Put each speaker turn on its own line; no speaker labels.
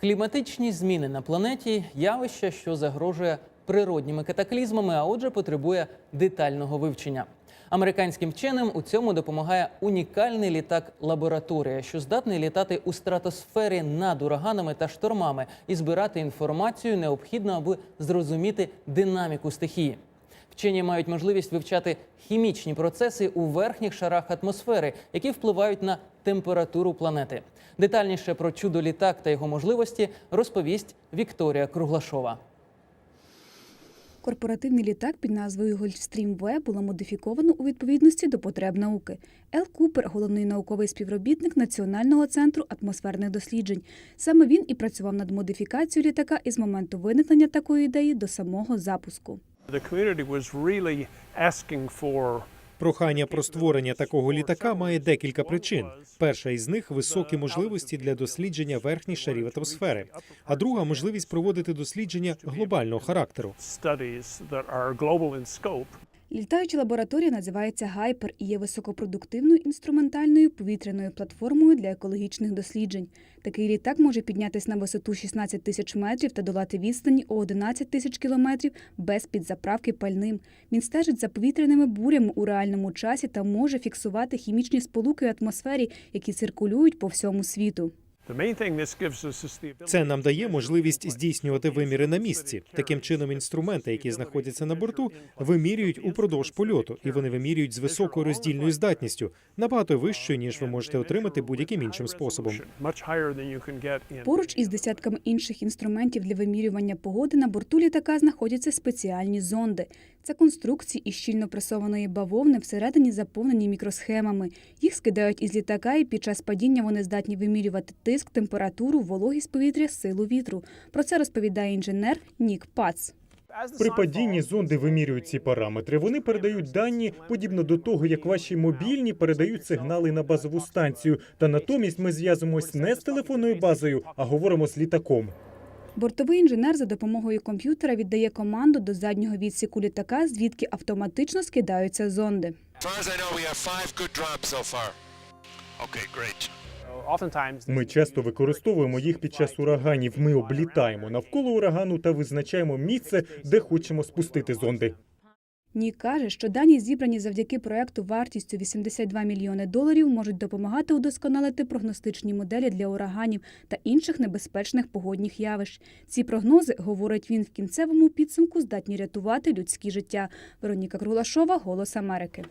Кліматичні зміни на планеті явище, що загрожує природніми катаклізмами, а отже, потребує детального вивчення. Американським вченим у цьому допомагає унікальний літак лабораторія, що здатний літати у стратосфері над ураганами та штормами і збирати інформацію, необхідну, аби зрозуміти динаміку стихії. Вчені мають можливість вивчати хімічні процеси у верхніх шарах атмосфери, які впливають на температуру планети. Детальніше про чудо літак та його можливості розповість Вікторія Круглашова.
Корпоративний літак під назвою Gulfstream V було модифіковано у відповідності до потреб науки. Ел Купер, головний науковий співробітник Національного центру атмосферних досліджень. Саме він і працював над модифікацією літака із моменту виникнення такої ідеї до самого запуску.
Прохання про створення такого літака має декілька причин. Перша із них високі можливості для дослідження верхніх шарів атмосфери, а друга можливість проводити дослідження глобального характеру.
Літаюча лабораторія називається Гайпер і є високопродуктивною інструментальною повітряною платформою для екологічних досліджень. Такий літак може піднятись на висоту 16 тисяч метрів та долати відстані у 11 тисяч кілометрів без підзаправки пальним. Він стежить за повітряними бурями у реальному часі та може фіксувати хімічні сполуки в атмосфері, які циркулюють по всьому світу.
The main thing this gives us is the ability
Це нам дає можливість здійснювати виміри на місці. Таким чином, інструменти, які знаходяться на борту, вимірюють упродовж польоту, і вони вимірюють з високою роздільною здатністю, набагато вищою ніж ви можете отримати будь-яким іншим способом.
Поруч із десятками інших інструментів для вимірювання погоди на борту літака знаходяться спеціальні зонди. Це конструкції із щільно пресованої бавовни, всередині заповнені мікросхемами. Їх скидають із літака, і під час падіння вони здатні вимірювати тиск, температуру, вологість повітря, силу вітру. Про це розповідає інженер Нік Пац.
При падінні зонди вимірюють ці параметри. Вони передають дані подібно до того, як ваші мобільні передають сигнали на базову станцію. Та натомість ми зв'язуємось не з телефонною базою, а говоримо з літаком.
Бортовий інженер за допомогою комп'ютера віддає команду до заднього відсіку літака, звідки автоматично скидаються зонди.
Ми часто використовуємо їх під час ураганів. Ми облітаємо навколо урагану та визначаємо місце, де хочемо спустити зонди.
Нік каже, що дані, зібрані завдяки проекту вартістю 82 мільйони доларів, можуть допомагати удосконалити прогностичні моделі для ураганів та інших небезпечних погодних явищ. Ці прогнози, говорить він в кінцевому підсумку, здатні рятувати людські життя. Вероніка Крулашова, Голос Америки.